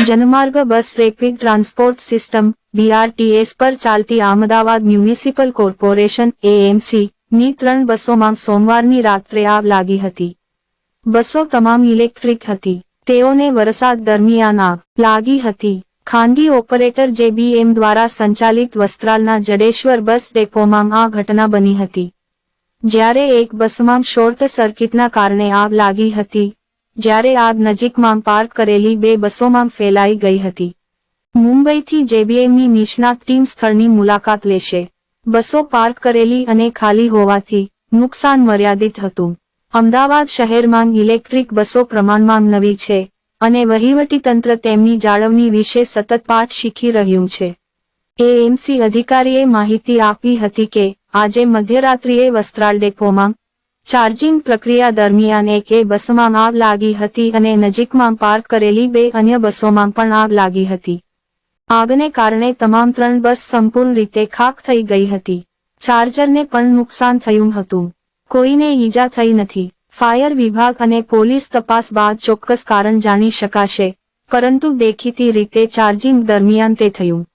Janmarg bus rapid transport system BRTS પર ચાલતી Ahmedabad municipal corporation AMC ની ત્રણ બસોમાં સોમવારની રાત્રે આગ લાગી હતી. બસો તમામ ઇલેક્ટ્રિક હતી. તેઓને વરસાદ દરમિયાન આગ લાગી હતી. ખાનગી ઓપરેટર જેબીએમ દ્વારા સંચાલિત વસ્ત્રાલના જડેશ્વર બસ ડેપોમાં આ ઘટના બની હતી. જ્યારે એક બસમાં શોર્ટ સર્કિટના કારણે આગ લાગી હતી જ્યારે આગ નજીકમાં પાર્ક કરેલી બે બસોમાં ફેલાઈ ગઈ હતી. મુંબઈથી જેબીએમની નિષ્ણાત ટીમ સ્થળની મુલાકાત લેશે. બસો પાર્ક કરેલી અને ખાલી હોવાથી નુકસાન મર્યાદિત હતું. અમદાવાદ શહેરમાં ઇલેક્ટ્રિક બસો પ્રમાણમાં નવી છે અને વહીવટીતંત્ર તેમની જાળવણી વિશે સતત પાઠ શીખી રહ્યું છે. એએમસી અધિકારીએ માહિતી આપી હતી કે આજે મધ્યરાત્રિએ વસ્ત્રાલ ડેપોમાં ચાર્જિંગ પ્રક્રિયા દરમિયાન એક બસમાં આગ લાગી હતી અને નજીકમાં પાર્ક કરેલી બે અન્ય બસોમાં પણ આગ લાગી હતી. આગને કારણે તમામ ત્રણ બસ સંપૂર્ણ રીતે ખાક થઈ ગઈ હતી. ચાર્જરને પણ નુકસાન થયું હતું. કોઈને ઈજા થઈ નથી. ફાયર વિભાગ અને પોલીસ તપાસ બાદ ચોક્કસ કારણ જાણી શકાશે. પરંતુ દેખીતી રીતે ચાર્જિંગ દરમિયાન તે થયું.